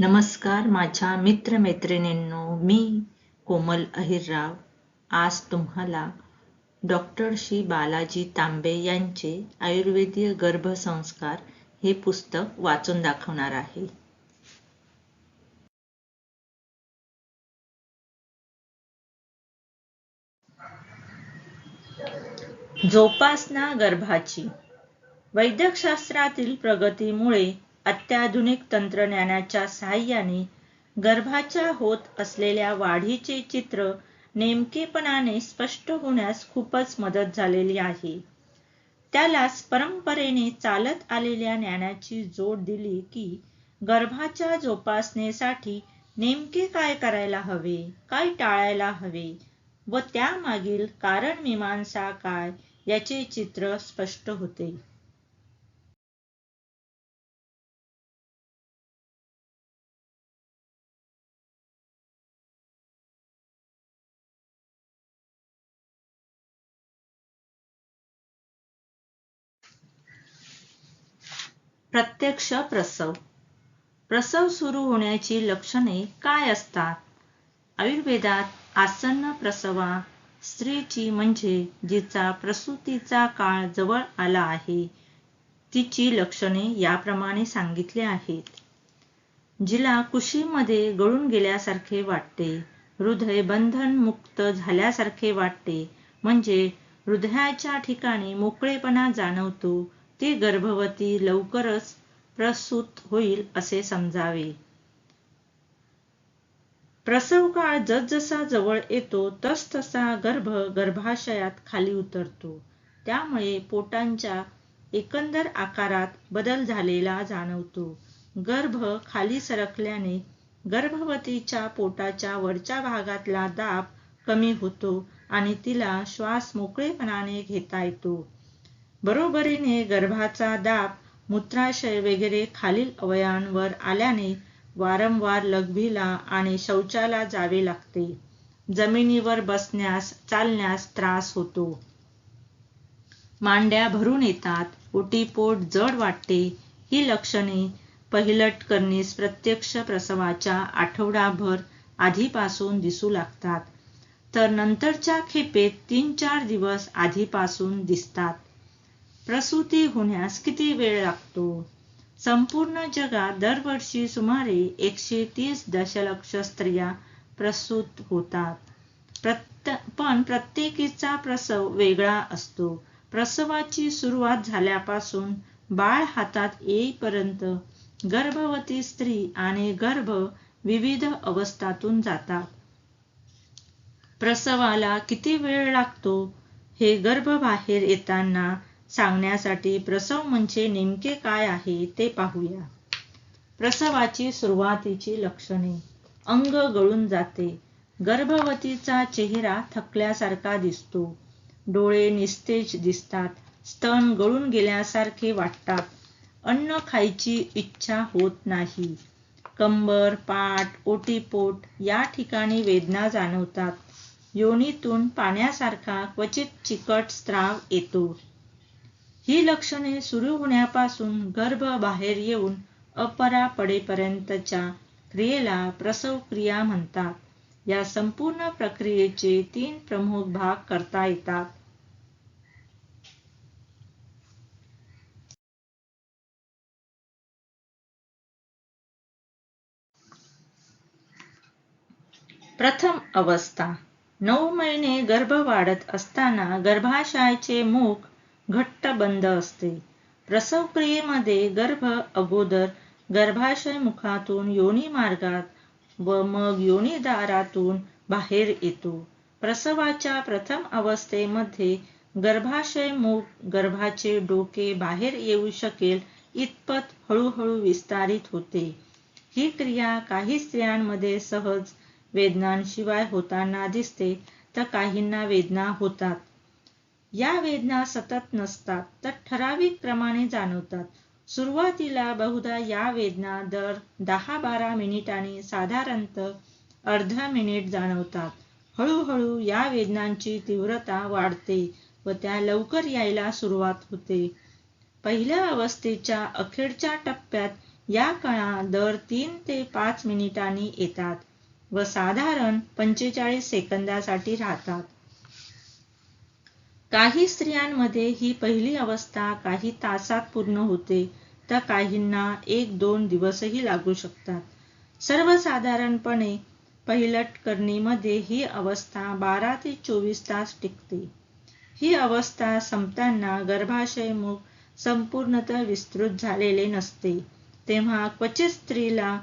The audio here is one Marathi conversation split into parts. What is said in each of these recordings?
नमस्कार माझ्या मित्रमैत्रिणींनो मी कोमल अहिरराव. आज तुम्हाला डॉक्टर श्री बालाजी तांबे यांचे आयुर्वेदीय गर्भसंस्कार हे पुस्तक वाचून दाखवणार आहे. जोपासना गर्भाची. वैद्यकशास्त्रातील प्रगतीमुळे अत्याधुनिक तंत्रज्ञानाच्या सहाय्याने गर्भाच्या होत असलेल्या वाढीचे चित्र नेमकेपणाने स्पष्ट होण्यास खूपच मदत झालेली आहे. त्यालाच परंपरेने चालत आलेल्या ज्ञानाची जोड दिली की गर्भाच्या जोपासनेसाठी नेमके काय करायला हवे काय टाळायला हवे व त्यामागील कारण मीमांसा काय याचे चित्र स्पष्ट होते. प्रत्यक्ष प्रसव. प्रसव सुरू होण्याची लक्षणे काय असतात? आयुर्वेदात आसन्न प्रसवा स्त्रीची म्हणजे जिचा प्रसूतीचा काळ जवळ आला आहे तिची लक्षणे याप्रमाणे सांगितली आहेत. जिला कुशीमध्ये गळून गेल्यासारखे वाटते हृदय बंधन मुक्त झाल्यासारखे वाटते म्हणजे हृदयाच्या ठिकाणी मोकळेपणा जाणवतो ती गर्भवती लवकरच प्रसूत होईल असे समजावे. प्रसव काळ जसजसा जवळ येतो तसतसा गर्भ गर्भाशयात खाली उतरतो. त्यामुळे पोटांच्या एकंदर आकारात बदल झालेला जाणवतो. गर्भ खाली सरकल्याने गर्भवतीच्या पोटाच्या वरच्या भागातला दाब कमी होतो आणि तिला श्वास मोकळेपणाने घेता येतो. बरोबरीने गर्भाचा दाब मूत्राशय वगैरे खालील अवयांवर आल्याने वारंवार लघवीला आणि शौचाला जावे लागते. जमिनीवर बसण्यास चालण्यास त्रास होतो. मांड्या भरून येतात ओटीपोट जड वाटते ही लक्षणे पहिलट करणीस प्रत्यक्ष प्रसवाच्या आठवडाभर आधीपासून दिसू लागतात. तर नंतरच्या खेपेत तीन चार दिवस आधीपासून दिसतात. प्रसूती होण्यास किती वेळ लागतो? संपूर्ण जगात दरवर्षी सुमारे एकशे तीस दशलक्ष स्त्रिया प्रसूत होतात. पण प्रत्येकीचा प्रसव वेगळा असतो. प्रसवाची सुरुवात झाल्यापासून बाळ हातात येईपर्यंत गर्भवती स्त्री आणि गर्भ विविध अवस्थातून जातात. प्रसवाला किती वेळ लागतो हे गर्भ बाहेर येताना सांगण्यासाठी प्रसव म्हणजे नेमके काय आहे ते पाहूया. प्रसवाची सुरुवातीची लक्षणे. अंग गळून जाते. गर्भवतीचा चेहरा थकल्यासारखा दिसतो. डोळे निस्तेज दिसतात. स्तन गळून गेल्यासारखे वाटतात. अन्न खायची इच्छा होत नाही. कंबर पाठ ओटीपोट या ठिकाणी वेदना जाणवतात. योनीतून पाण्यासारखा क्वचित चिकट स्त्राव येतो. ही लक्षणे सुरू होण्यापासून गर्भ बाहेर येऊन अपरा पडेपर्यंतच्या क्रियेला प्रसव क्रिया म्हणतात. या संपूर्ण प्रक्रियेचे तीन प्रमुख भाग करता येतात. प्रथम अवस्था. नऊ महिने गर्भ वाढत असताना गर्भाशयाचे मुख घट्ट बंद असते. प्रसव क्रियेमध्ये गर्भ अगोदर गर्भाशय मुखातून योनी मार्गात व मग योनीदारातून बाहेर येतो. प्रसवाच्या प्रथम अवस्थेमध्ये गर्भाशय मुख गर्भाचे डोके बाहेर येऊ शकेल इतपत हळूहळू विस्तारित होते. ही क्रिया काही स्त्रियांमध्ये सहज वेदनांशिवाय होताना दिसते तर काहींना वेदना होतात. या वेदना सतत नसतात तर ठराविक क्रमाने जाणवतात. सुरुवातीला बहुधा या वेदना दर दहा बारा मिनिटांनी साधारणतः अर्धा मिनिट जाणवतात. हळूहळू या वेदनांची तीव्रता वाढते व त्या लवकर यायला सुरुवात होते. पहिल्या अवस्थेच्या अखेरच्या टप्प्यात या कणा दर तीन ते पाच मिनिटांनी येतात व साधारण पंचेचाळीस सेकंदासाठी राहतात. काही स्त्रियांमध्ये ही पहिली अवस्था काही तासात पूर्ण होते तर काहींना एक दोन दिवसही लागू शकतात. सर्वसाधारणपणे पहिलट करणीमध्ये ही अवस्था बारा ते चोवीस तास टिकते. ही अवस्था संपताना गर्भाशयमुख संपूर्णतः विस्तृत झालेले नसते. तेव्हा क्वचित स्त्रीला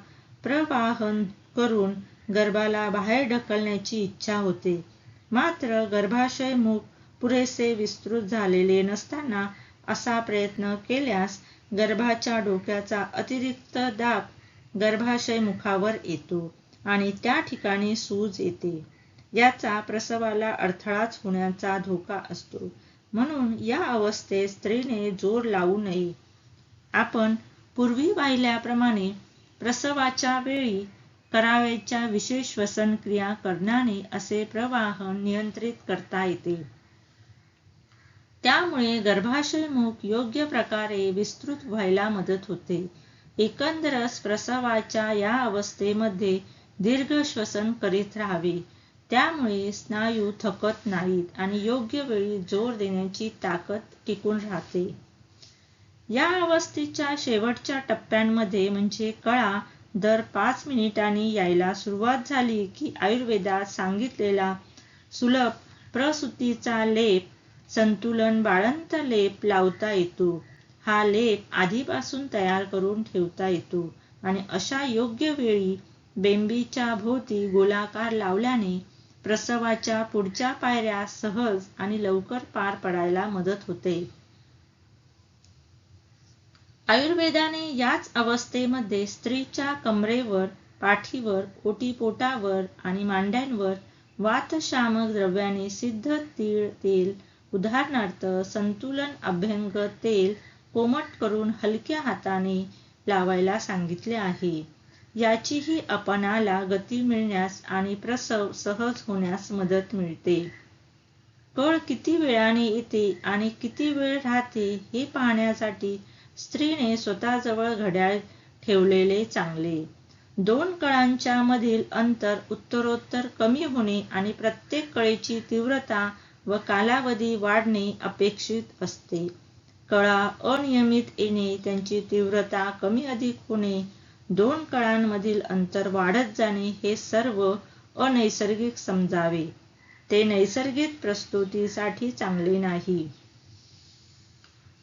प्रवाहन करून गर्भाला बाहेर ढकलण्याची इच्छा होते. मात्र गर्भाशयमुख पुरेसे विस्तृत झालेले नसताना असा प्रयत्न केल्यास गर्भाच्या डोक्याचा अतिरिक्त दाब गर्भाशय मुखावर येतो आणि त्या ठिकाणी सूज येते. याचा प्रसवाला अडथळाच होण्याचा धोका असतो. म्हणून या अवस्थेत स्त्रीने जोर लावू नये. आपण पूर्वी पाहिल्याप्रमाणे प्रसवाच्या वेळी करावयाच्या विशेष श्वसन क्रिया करण्याने असे प्रवाह नियंत्रित करता येते. त्यामुळे गर्भाशय मुख योग्य प्रकारे विस्तृत व्हायला मदत होते. एकंदरच प्रसवाच्या या अवस्थेमध्ये दीर्घ श्वसन करीत राहावे. त्यामुळे स्नायू थकत नाहीत आणि योग्य वेळी जोर देण्याची ताकद टिकून राहते. या अवस्थेच्या शेवटच्या टप्प्यांमध्ये म्हणजे कळा दर पाच मिनिटांनी यायला सुरुवात झाली की आयुर्वेदात सांगितलेला सुलभ प्रसूतीचा लेप संतुलन बाळंत लेप लावता येतो. हा लेप आधीपासून तयार करून ठेवता येतो आणि अशा योग्य वेळी बेंबीच्या भोवती गोलाकार लावल्याने प्रसवाच्या पुढच्या पायऱ्या सहज आणि लवकर पार पडायला मदत होते. आयुर्वेदाने याच अवस्थेमध्ये स्त्रीच्या कमरेवर पाठीवर ओटीपोटावर आणि मांड्यांवर वातशामक द्रव्याने सिद्ध तीळ तेल उदाहरणार्थ संतुलन अभ्यंग तेल कोमट करून हलक्या हाताने लावायला सांगितले आहे. याचीही अपनाला गती मिळण्यास आणि प्रसव सहज होण्यास मदत मिळते. कळ किती वेळाने येते आणि किती वेळ राहते हे पाहण्यासाठी स्त्रीने स्वतःजवळ घड्याळ ठेवलेले चांगले. दोन कळांच्या मधील अंतर उत्तरोत्तर कमी होणे आणि प्रत्येक कळेची तीव्रता व कालावधी वाढणे अपेक्षित असते. कळा अनियमित येणे त्यांची तीव्रता कमी अधिक होणे दोन कळांमधील अंतर वाढत जाणे हे सर्व अनैसर्गिक समजावे. ते नैसर्गिक प्रस्तुतीसाठी चांगले नाही.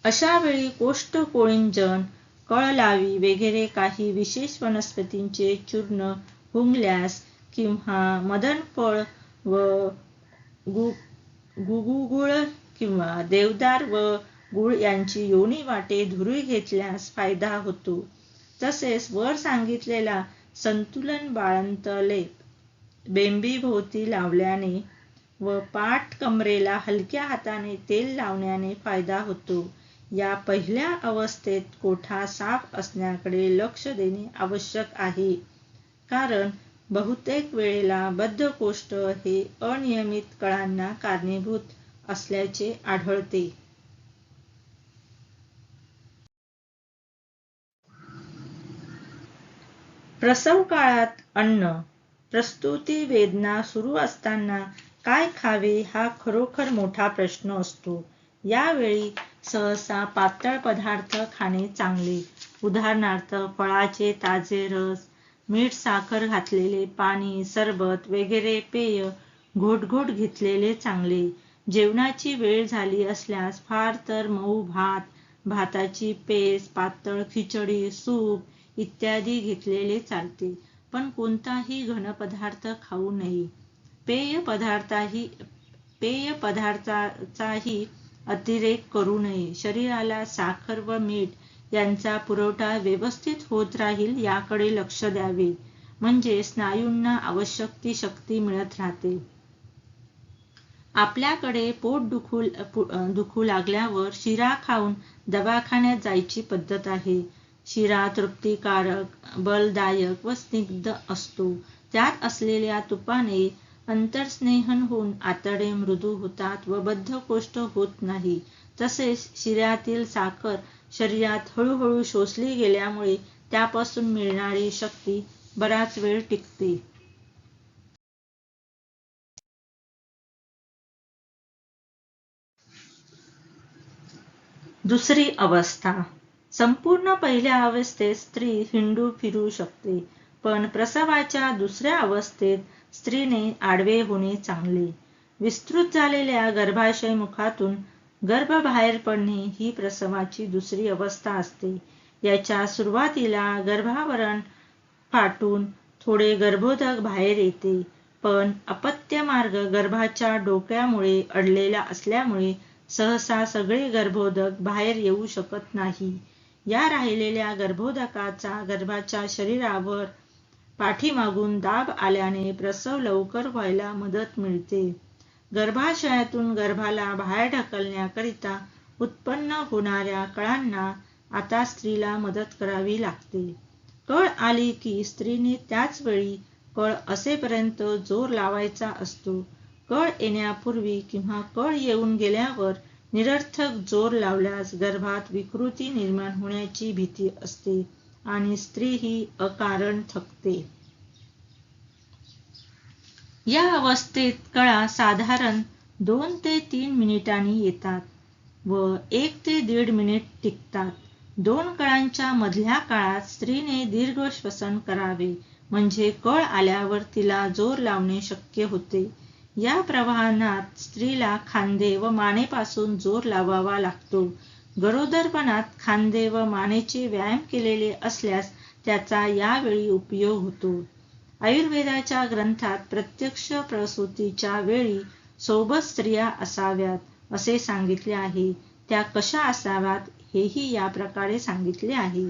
अशा वेळी कोष्ठकोळिंजन कळलावी वगैरे काही विशेष वनस्पतींचे चूर्ण हुंगल्यास किंवा मदनफळ व गुगुगुळ किंवा देवदार व गुळ यांची योनी वाटे धुरी घेतल्यास फायदा होतो. तसेच वर सांगितलेला संतुलन बाळंत बेंबी भोवती लावल्याने व पाठ कमरेला हलक्या हाताने तेल लावण्याने फायदा होतो. या पहिल्या अवस्थेत कोठा साफ असण्याकडे लक्ष देणे आवश्यक आहे. कारण बहुतेक वेळेला बद्धकोष्ठ हे अनियमित कळांना कारणीभूत असल्याचे आढळते. प्रसव काळात अन्न प्रस्तुती वेदना सुरू असताना काय खावे हा खरोखर मोठा प्रश्न असतो. यावेळी सहसा पातळ पदार्थ खाणे चांगले. उदाहरणार्थ फळाचे ताजे रस मीठ साखर घातलेले पाणी सरबत वगैरे पेय घोटघोट घेतलेले चांगले. जेवणाची वेळ झाली असल्यास फार तर मऊ भात भाताची पेस्ट पातळ खिचडी सूप इत्यादी घेतलेले चालते. पण कोणताही घन पदार्थ खाऊ नये. पेय पदार्थाही पेय पदार्थाचाही अतिरेक करू नये. शरीराला साखर व मीठ यांचा पुरवठा व्यवस्थित होत राहील याकडे लक्ष द्यावे. म्हणजे स्नायूंना आवश्यक ती शक्ती मिळत राहते. आपल्याकडे पोट दुखू दुखू लागल्यावर शिरा खाऊन दवाखान्यात जायची पद्धत आहे. शिरा तृप्तिकारक बलदायक व स्निग्ध असतो. त्यात असलेल्या तुपाने अंतर्स्नेहन होऊन आतडे मृदू होतात व बद्धकोष्ठ होत नाही. तसेच शिऱ्यातील साखर शरीरात हळूहळू शोषली गेल्यामुळे त्यापासून मिळणारी शक्ती बराच वेळ टिकते. दुसरी अवस्था. संपूर्ण पहिल्या अवस्थेत स्त्री हिंडू फिरू शकते पण प्रसवाच्या दुसऱ्या अवस्थेत स्त्रीने आडवे होणे चांगले. विस्तृत झालेल्या गर्भाशय मुखातून गर्भ बाहेर पडणे ही प्रसवाची दुसरी अवस्था असते. याच्या सुरुवातीला गर्भावरण फाटून थोडे गर्भोदक बाहेर येते पण अपत्य मार्ग गर्भाच्या डोक्यामुळे अडलेला असल्यामुळे सहसा सगळे गर्भोदक बाहेर येऊ शकत नाही. या राहिलेल्या गर्भोदकाचा गर्भाच्या शरीरावर पाठीमागून दाब आल्याने प्रसव लवकर व्हायला मदत मिळते. गर्भाशयातून गर्भाला बाहेर ढकलण्याकरिता उत्पन्न होणाऱ्या कळांना आता स्त्रीला मदत करावी लागते. कळ आली की स्त्रीने त्याच वेळी कळ असेपर्यंत जोर लावायचा असतो. कळ येण्यापूर्वी किंवा कळ येऊन गेल्यावर निरर्थक जोर लावल्यास गर्भात विकृती निर्माण होण्याची भीती असते आणि स्त्री ही अकारण थकते या अवस्थेत कळा साधारण दोन ते तीन मिनिटांनी येतात व एक ते दीड मिनिट टिकतात. दोन कळांच्या मधल्या काळात स्त्रीने दीर्घ श्वसन करावे म्हणजे कळ आल्यावर तिला जोर लावणे शक्य होते. या प्रवाहात स्त्रीला खांदे व मानेपासून जोर लावावा लागतो. गरोदरपणात खांदे व मानेचे व्यायाम केलेले असल्यास त्याचा यावेळी उपयोग होतो. आयुर्वेदाच्या ग्रंथात प्रत्यक्ष प्रसूतीच्या वेळी सोबत स्त्रिया असाव्यात असे सांगितले आहे. त्या कशा असाव्यात हेही या प्रकारे सांगितले आहे.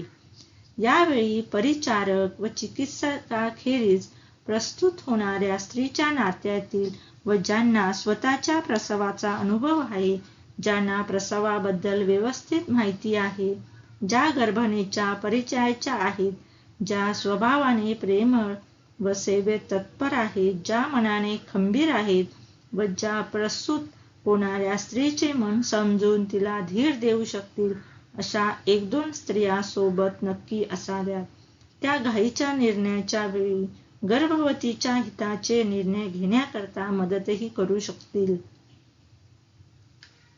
यावेळी परिचारक व चिकित्सकाखेरीज प्रस्तुत होणाऱ्या स्त्रीच्या नात्यातील व ज्यांना स्वतःच्या प्रसवाचा अनुभव आहे ज्यांना प्रसवाबद्दल व्यवस्थित माहिती आहे ज्या गर्भणीच्या परिचयाच्या आहेत ज्या स्वभावाने प्रेमळ व सेवेत तत्पर आहेत ज्या मनाने खंबीर आहेत व ज्या प्रस्तुत होणाऱ्या स्त्रीचे मन समजून तिला धीर देऊ शकतील अशा एक दोन स्त्रिया सोबत नक्की असाव्यात. त्या घाईच्या निर्णयाच्या वेळी गर्भवतीच्या हिताचे निर्णय घेण्याकरता मदतही करू शकतील.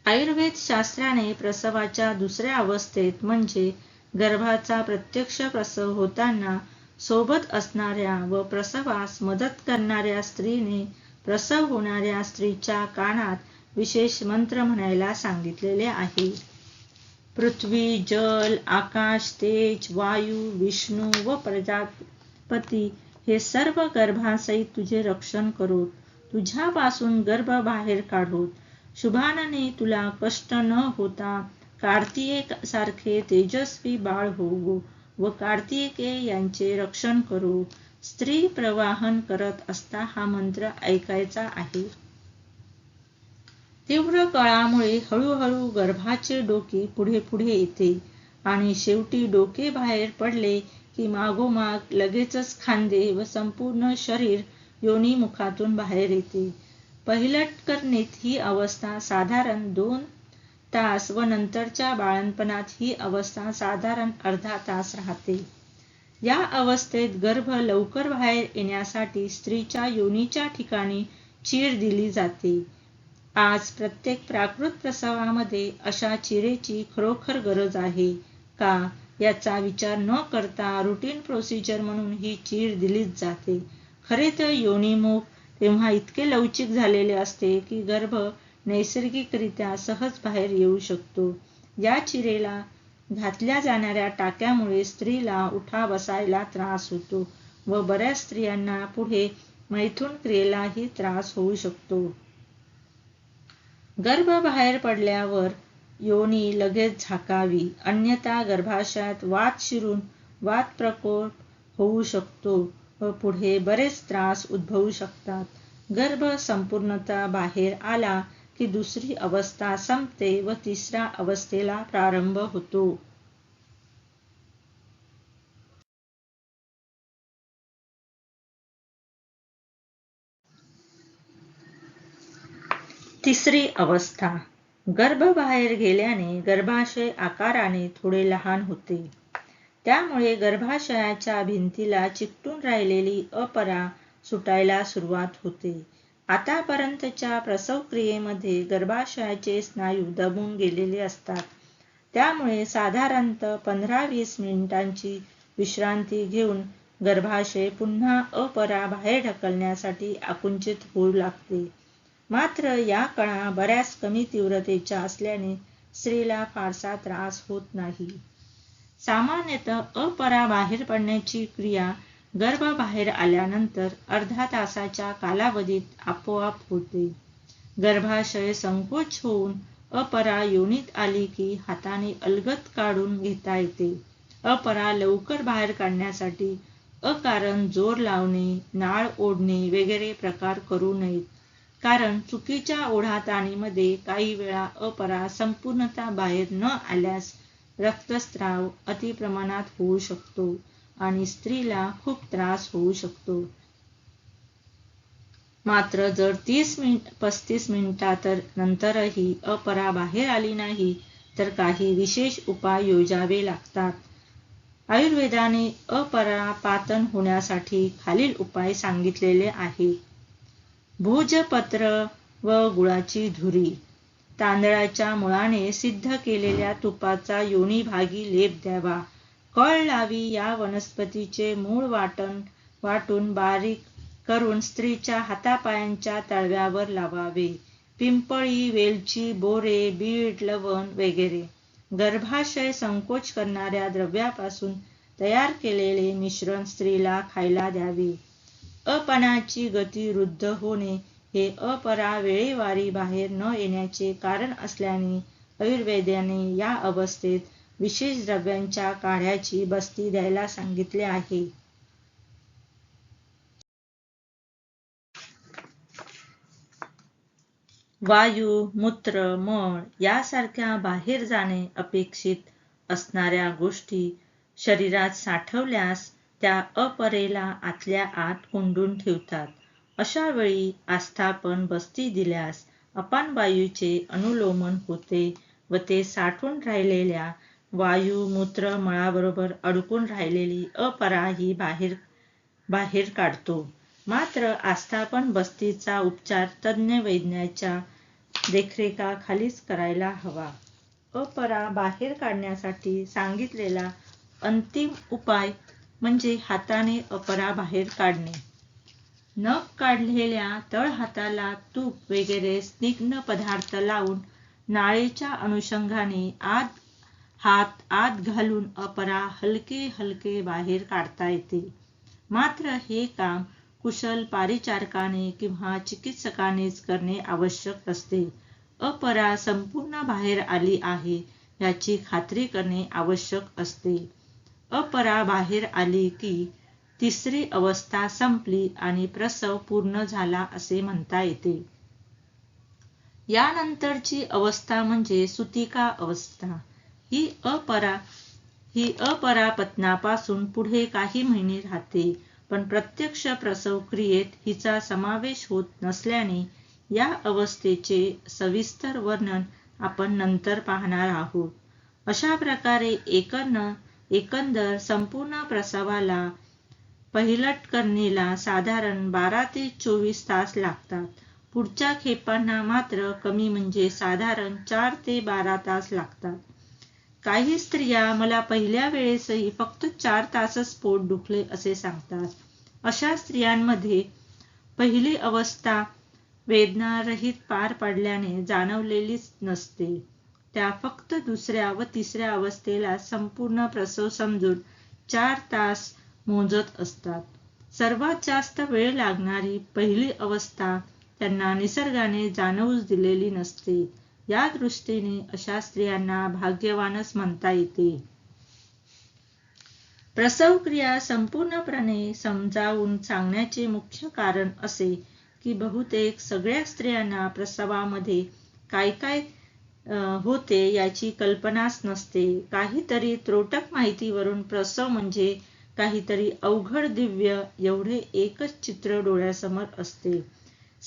आयुर्वेद शास्त्राने प्रसवाच्या दुसऱ्या अवस्थेत म्हणजे गर्भाचा प्रत्यक्ष प्रसव होताना सोबत असणाऱ्या व प्रसवास मदत करणाऱ्या स्त्रीने प्रसव होणाऱ्या स्त्रीच्या कानात विशेष मंत्र म्हणायला सांगितलेले आहे. पृथ्वी जल आकाश तेज वायू विष्णू व प्रजापती हे सर्व गर्भासहित तुझे रक्षण करोत. तुझ्यापासून गर्भ बाहेर काढोत. शुभानने तुला कष्ट न होता कार्तिक सारखे तेजस्वी बाळ होवो. व कार्तिके यांचे रक्षण करू. स्त्री प्रवाहन करत असता हा मंत्र ऐकायचा आहे. तीव्र कळामुळे हळूहळू गर्भाचे डोके पुढे पुढे येते आणि शेवटी डोके बाहेर पडले की मागोमाग लगेचच खांदे व संपूर्ण शरीर योनीमुखातून बाहेर येते. पहिलटकरणीत ही अवस्था साधारण दोन तास व नंतरच्या बाळणपणात ही अवस्था साधारण अर्धा तास राहते. या अवस्थेत गर्भ लवकर बाहेर येण्यासाठी स्त्रीच्या योनीच्या ठिकाणी चीर दिली जाते. आज प्रत्येक प्राकृत प्रसवामध्ये अशा चिरेची खरोखर गरज आहे का याचा विचार न करता रुटीन प्रोसिजर म्हणून ही चीर दिलीच जाते. खरे तर योनीमुख तेव्हा इतके लवचिक झालेले असते की गर्भ नैसर्गिकरित्या सहज बाहेर येऊ शकतो. या चिरेला घातल्या जाणाऱ्या टाक्यामुळे स्त्रीला उठा बसायला त्रास होतो व बऱ्याच स्त्रियांना पुढे मैथून क्रियेलाही त्रास होऊ शकतो. गर्भ बाहेर पडल्यावर योनी लगेच झाकावी अन्यथा गर्भाशयात वात शिरून वात प्रकोप होऊ शकतो व पुढे बरेच त्रास उद्भवू शकतात. गर्भ संपूर्णतः बाहेर आला की दुसरी अवस्था संपते व तिसऱ्या अवस्थेला प्रारंभ होतो. तिसरी अवस्था. गर्भ बाहेर गेल्याने गर्भाशय आकाराने थोडे लहान होते. त्यामुळे गर्भाशयाच्या भिंतीला चिकटून राहिलेली अपरा सुटायला सुरुवात होते. आतापर्यंतच्या प्रसव क्रियेमध्ये गर्भाशयाचे स्नायू दबून गेलेले असतात. त्यामुळे साधारणत पंधरा वीस मिनिटांची विश्रांती घेऊन गर्भाशय पुन्हा अपरा बाहेर ढकलण्यासाठी आकुंचित होऊ लागते. मात्र या कळा बऱ्याच कमी तीव्रतेच्या असल्याने स्त्रीला फारसा त्रास होत नाही. सामान्यतः अपरा बाहेर पडण्याची क्रिया गर्भाबाहेर आल्यानंतर अर्धा तासाच्या कालावधीत आपोआप होते. गर्भाशय संकोच होऊन अपरा योनीत आली की हाताने अलगत काढून घेता येते. अपरा लवकर बाहेर काढण्यासाठी अकारण जोर लावणे नाळ ओढणे वगैरे प्रकार करू नयेत. कारण चुकीच्या ओढाताणीमध्ये काही वेळा अपरा संपूर्णता बाहेर न आल्यास रक्तस्राव अतिप्रमाणात होऊ शकतो. आणि स्त्रीला खूप त्रास होऊ शकतो. मात्र जर तीस मिनिट पस्तीस मिनिटात नंतरही अपरा बाहेर आली नाही तर काही विशेष उपाय योजावे लागतात. आयुर्वेदाने अपरापातन होण्यासाठी खालील उपाय सांगितलेले आहे. भोजपत्र व गुळाची धुरी तांदळाच्या मुळाने सिद्ध केलेल्या तुपाचा योनीभागी लेप द्यावा. कळ लावी या वनस्पतीचे मूळ वाटण वाटून बारीक करून स्त्रीच्या हातापायांच्या तळव्यावर लावावे. पिंपळी वेलची बोरे बीट लवण वगैरे. गर्भाशय संकोच करणाऱ्या द्रव्यापासून तयार केलेले मिश्रण स्त्रीला खायला द्यावे. अपनाची गती रुद्ध होणे हे अपरा वेळेवारी बाहेर न येण्याचे कारण असल्याने आयुर्वेदाने या अवस्थेत विशेष द्रव्यांच्या काढ्याची बस्ती द्यायला सांगितले आहे. वायू मूत्र मळ यासारख्या बाहेर जाणे अपेक्षित असणाऱ्या गोष्टी शरीरात साठवल्यास त्या अपरेला आतल्या आत कोंडून ठेवतात. अशा वेळी आस्थापन बस्ती दिल्यास अपान वायूचे अनुलोमन होते व ते साठून राहिलेल्या वायू मूत्र मळाबरोबर अडकून राहिलेली अपरा ही बाहेर बाहेर काढतो. मात्र आस्थापन बस्तीचा उपचार तज्ज्ञ वैज्ञाच्या देखरेखाखालीच करायला हवा. अपरा बाहेर काढण्यासाठी सांगितलेला अंतिम उपाय म्हणजे हाताने अपरा बाहेर काढणे. नख काढलेल्या तळहाताला तूप वगैरे स्निग्ध पदार्थ लावून नाळेच्या अनुषंगाने आत हात आत घालून अपरा हलके हलके बाहेर काढता येते. मात्र हे काम कुशल पारिचारकाने किंवा चिकित्सकानेच करणे आवश्यक असते. अपरा संपूर्ण बाहेर आली आहे याची खात्री करणे आवश्यक असते. अपरा बाहेर आली की तिसरी अवस्था संपली आणि प्रसव पूर्ण झाला असे म्हणता येते. यानंतरची अवस्था म्हणजे सुतिका अवस्था. ही अपरा ही अपरापत्नापासून पुढे काही महिने राहते. पण प्रत्यक्ष प्रसव क्रियेत हिचा समावेश होत नसल्याने या अवस्थेचे सविस्तर वर्णन आपण नंतर पाहणार आहोत. अशा प्रकारे एकन एकंदर संपूर्ण प्रसवाला पहिलटकरणीला साधारण बारा ते चोवीस तास लागतात. पुढच्या खेपांना मात्र कमी म्हणजे साधारण चार ते बारा तास लागतात. काही स्त्रिया मला पहिल्या वेळेसही फक्त चार तासच पोट दुखले असे सांगतात. अशा स्त्रियांमध्ये पहिली अवस्था वेदनारहित पार पडल्याने जाणवलेलीच नसते. त्या फक्त दुसऱ्या व तिसऱ्या अवस्थेला संपूर्ण प्रसव समजून चार तास मोजत असतात. सर्वात जास्त वेळ लागणारी पहिली अवस्था त्यांना निसर्गाने जाणवूच दिलेली नसते. या दृष्टीने अशा स्त्रियांना भाग्यवानच म्हणता येते. प्रसव क्रिया संपूर्णपणे समजावून सांगण्याचे मुख्य कारण असे की बहुतेक सगळ्या स्त्रियांना प्रसवामध्ये काय काय होते याची कल्पनाच नसते. काहीतरी त्रोटक माहितीवरून प्रसव म्हणजे काहीतरी अवघड दिव्य एवढे एकच चित्र डोळ्यासमोर असते.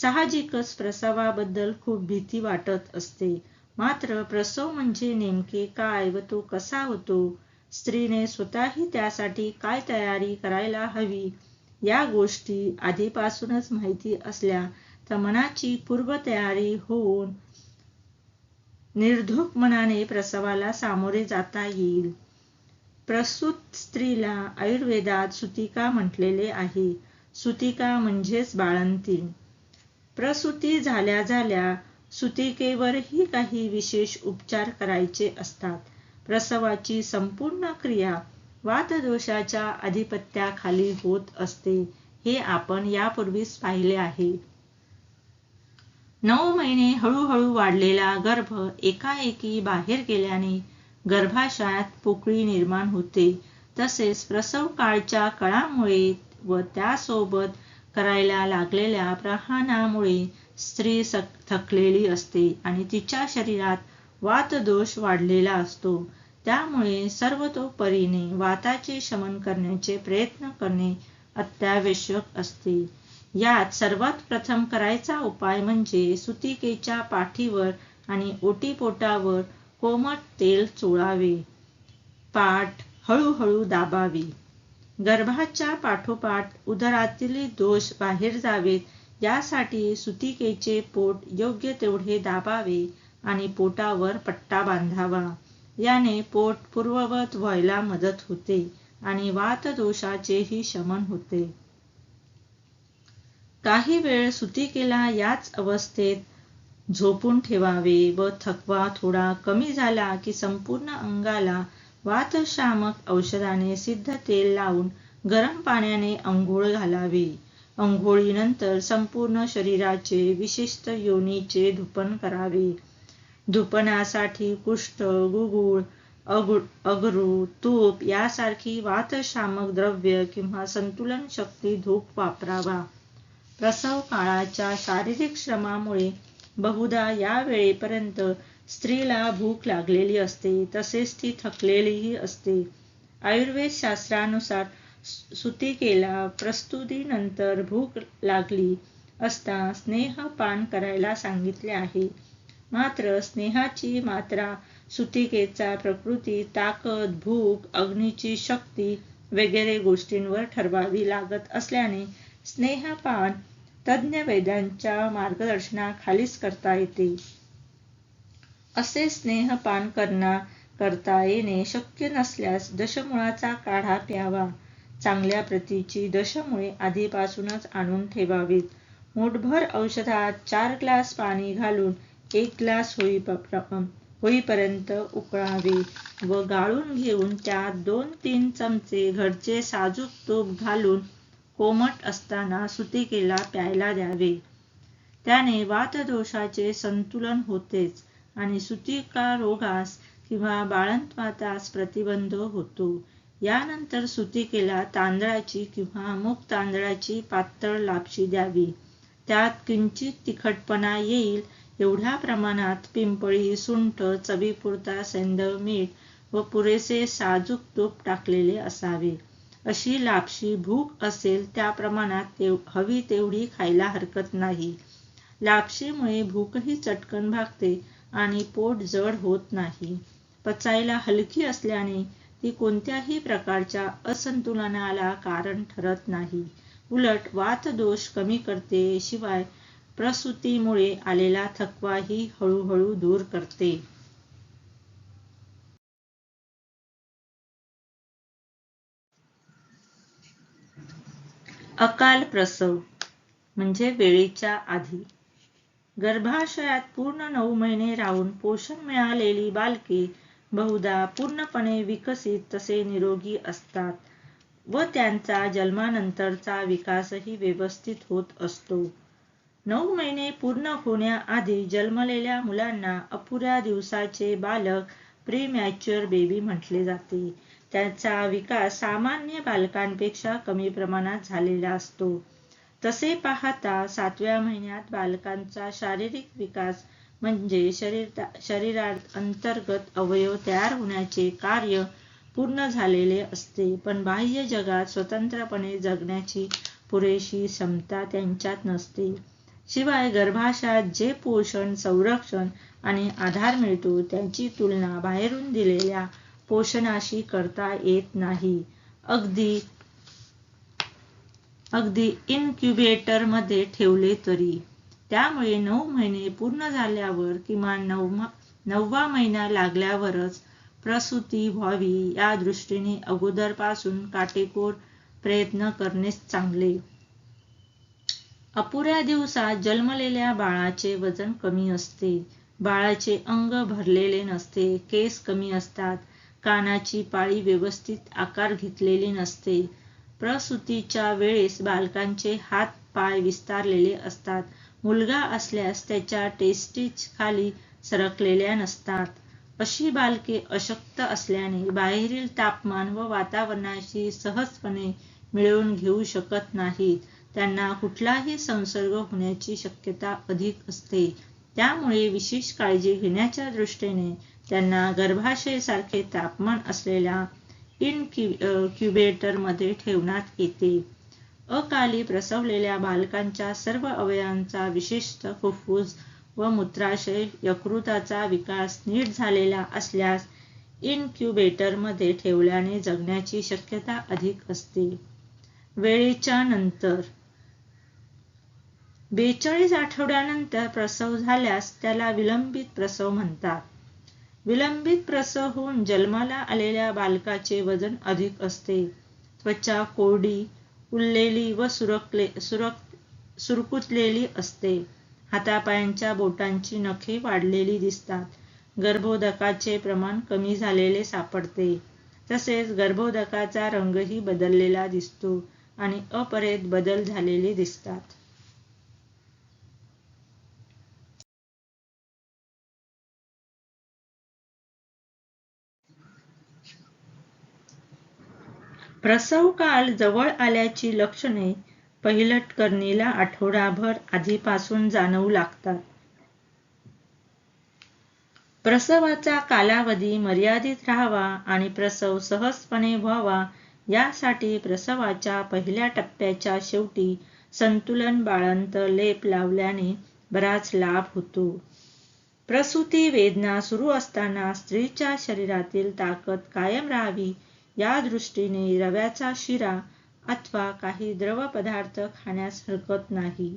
साहजिकच प्रसवाबद्दल खूप भीती वाटत असते. मात्र प्रसव म्हणजे नेमके काय व तो कसा होतो? स्त्रीने स्वतःही त्यासाठी काय तयारी करायला हवी? या गोष्टी आधीपासूनच माहिती असल्या तर मनाची पूर्वतयारी होऊन निर्धोक मनाने प्रसवाला सामोरे जाता येईल. प्रसूत स्त्रीला आयुर्वेदात सुतिका म्हटलेले आहे. सुतिका म्हणजेच बाळंतीण. प्रसूती झाल्या झाल्या सुतिकेवरही काही विशेष उपचार करायचे असतात. प्रसवाची संपूर्ण क्रिया वातदोषाच्या अधिपत्याखाली होत असते हे आपण यापूर्वीच पाहिले आहे. नऊ महिने हळूहळू वाढलेला गर्भ एकाएकी बाहेर गेल्याने गर्भाशयात पोकळी निर्माण होते. तसेच प्रसव काळच्या कळामुळे व त्यासोबत करायला लागलेल्या प्रहाणामुळे स्त्री थकलेली असते आणि तिच्या शरीरात वातदोष वाढलेला असतो. त्यामुळे सर्वतोपरीने वाताचे शमन करण्याचे प्रयत्न करणे अत्यावश्यक असते. यात सर्वात प्रथम करायचा उपाय म्हणजे सुतिकेच्या पाठीवर आणि ओटीपोटावर कोमट तेल चोळावे. पाठ हळूहळू दाबावी. गर्भाच्या पाठोपाठ उदरातील दोष बाहेर जावेत यासाठी सुतिकेचे पोट योग्य तेवढे दाबावे आणि पोटावर पट्टा बांधावा. याने पोट पूर्ववत व्हायला मदत होते आणि वातदोषाचेही शमन होते. काही वेळ सुतिकेला याच अवस्थेत झोपून ठेवावे व थकवा थोडा कमी झाला की संपूर्ण अंगाला वातशामक औषधाने सिद्ध तेल लावून गरम पाण्याने अंघोळ घालावी. अंघोळीनंतर संपूर्ण शरीराचे विशिष्ट योनीचे धुपन करावे. धुपनासाठी कुष्ठ गुगुळ अगरू तूप यासारखी वातशामक द्रव्य किंवा संतुलन शक्ती धूप वापरावा. प्रसव काळाच्या शारीरिक श्रमामुळे बहुधा या वेळेपर्यंत स्त्रीला भूक लागलेली असते तसेच ती थकलेलीही असते. आयुर्वेद शास्त्रानुसार सुती केला प्रस्तुतीनंतर भूक लागली असता स्नेहपान करायला सांगितले आहे. मात्र स्नेहाची मात्रा सुतिकेचा प्रकृती ताकद भूक अग्नीची शक्ती वगैरे गोष्टींवर ठरवावी लागत असल्याने स्नेहपान तज्ज्ञ वैद्यांच्या मार्गदर्शनाखालीच करता येते. असे स्नेहपान करणा करता येणे शक्य नसल्यास दशमुळाचा काढा प्यावा. चांगल्या प्रतीची दशमुळे आधीपासूनच आणून ठेवावीत. मोठभर औषधात चार ग्लास पाणी घालून एक ग्लास होईपर्यंत उकळावे व गाळून घेऊन त्यात दोन तीन चमचे घरचे साजूक तूप घालून कोमट असताना सुतिकेला प्यायला द्यावे. त्याने वातदोषाचे संतुलन होतेच. आणि सुतिका रोगास किंवा बाळंतवातास प्रतिबंध होतो. यानंतर सुतिकेला तांदळाची किंवा मूग तांदळाची पातळ लापशी द्यावी. त्यात किंचित तिखटपणा येईल एवढ्या प्रमाणात पिंपळी सुंठ चवीपुरता सेंदव मीठ व पुरेसे साजूक तूप टाकलेले असावे. अशी लापशी भूक असेल त्या प्रमाणात हवी तेवढी खायला हरकत नाही. लापशीमुळे भूकही चटकन भागते. आणि पोट जड होत नाही. पचायला हलकी असल्याने ती कोणत्याही प्रकारच्या असंतुलनाला कारण ठरत नाही. उलट वातदोष कमी करते शिवाय प्रसूतीमुळे आलेला थकवाही हळूहळू दूर करते. अकाल प्रसव म्हणजे वेळेच्या आधी. गर्भाशयात पूर्ण नऊ महिने राहून पोषण मिळालेली बालके बहुधा पूर्णपणे विकसित तसे निरोगी असतात व त्यांचा जन्मानंतरचा विकासही व्यवस्थित होत असतो. नऊ महिने पूर्ण होण्याआधी जन्मलेल्या मुलांना अपुऱ्या दिवसाचे बालक प्रीमॅच्युअर बेबी म्हटले जाते. त्याचा विकास सामान्य बालकांपेक्षा कमी प्रमाणात झालेला असतो. तसे पाहता सातव्या महिन्यात बालकांचा शारीरिक विकास म्हणजे शरीर शरीरात अंतर्गत अवयव तयार होण्याचे कार्य पूर्ण झालेले असते. पण बाह्य जगात स्वतंत्रपणे जगण्याची पुरेशी क्षमता त्यांच्यात नसते. शिवाय गर्भाशयात जे पोषण संरक्षण आणि आधार मिळतो त्याची तुलना बाहेरून दिलेल्या पोषणाशी करता येत नाही. अगदी अगदी इन्क्युबेटरमध्ये ठेवले तरी. त्यामुळे नऊ महिने पूर्ण झाल्यावर किमान नऊ नववा महिना लागल्यावरच प्रसूती व्हावी या दृष्टीने अगोदरपासून काटेकोर प्रयत्न करणेच चांगले. अपुऱ्या दिवसात जन्मलेल्या बाळाचे वजन कमी असते. बाळाचे अंग भरलेले नसते केस कमी असतात कानाची पाळी व्यवस्थित आकार घेतलेली नसते. प्रसूतीच्या वेळेस बालकांचे हात पाय विस्तारलेले असतात. मुलगा असल्यास त्याच्या टेस्टीज खाली सरकलेल्या नसतात. अशी बालके अशक्त असल्याने बाहेरील तापमान व वातावरणाशी सहजपणे मिळवून घेऊ शकत नाहीत. त्यांना कुठलाही संसर्ग होण्याची शक्यता अधिक असते. त्यामुळे विशेष काळजी घेण्याच्या दृष्टीने त्यांना गर्भाशयासारखे तापमान असलेल्या इनक्युबेटरमध्ये ठेवण्यात येते. अकाली प्रसवलेल्या बालकांच्या सर्व अवयवांचा विशिष्ट फुफ्फुस व मूत्राशय यकृताचा विकास नीट झालेला असल्यास इनक्युबेटरमध्ये ठेवल्याने जगण्याची शक्यता अधिक असते. वेळेच्या नंतर बेचाळीस आठवड्यानंतर प्रसव झाल्यास त्याला विलंबित प्रसव म्हणतात. विलंबित प्रसव होऊन जन्माला आलेल्या बालकाचे वजन अधिक असते. त्वचा कोरडी उरलेली व सुरकले सुरक सुरकुतलेली असते. हातापायांच्या बोटांची नखे वाढलेली दिसतात. गर्भोदकाचे प्रमाण कमी झालेले सापडते. तसेच गर्भोदकाचा रंगही बदललेला दिसतो आणि अपरेत बदल झालेले दिसतात. प्रसव काळ जवळ आल्याची लक्षणे पहिलटकरणीला आठवडाभर आधीपासून जाणवू लागतात. प्रसवाचा कालावधी मर्यादित राहावा आणि प्रसव सहजपणे व्हावा यासाठी प्रसवाच्या पहिल्या टप्प्याच्या शेवटी संतुलन बाळंत लेप लावल्याने बराच लाभ होतो. प्रसूती वेदना सुरू असताना स्त्रीच्या शरीरातील ताकद कायम राहावी या दृष्टीने रव्याचा शिरा अथवा काही द्रव पदार्थ खाण्यास हरकत नाही.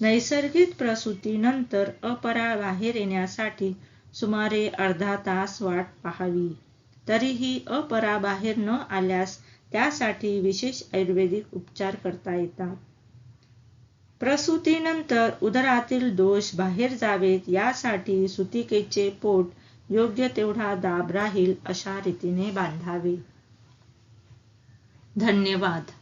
नैसर्गिक प्रसूतीनंतर अपरा बाहेर येण्यासाठी सुमारे अर्धा तास वाट पाहावी. तरीही अपरा बाहेर न आल्यास त्यासाठी विशेष आयुर्वेदिक उपचार करता येतात. प्रसूतीनंतर उदरातील दोष बाहेर जावेत यासाठी सुतिकेचे पोट योग्य तेवढा दाब राहील अशा रीतीने बांधावे. धन्यवाद.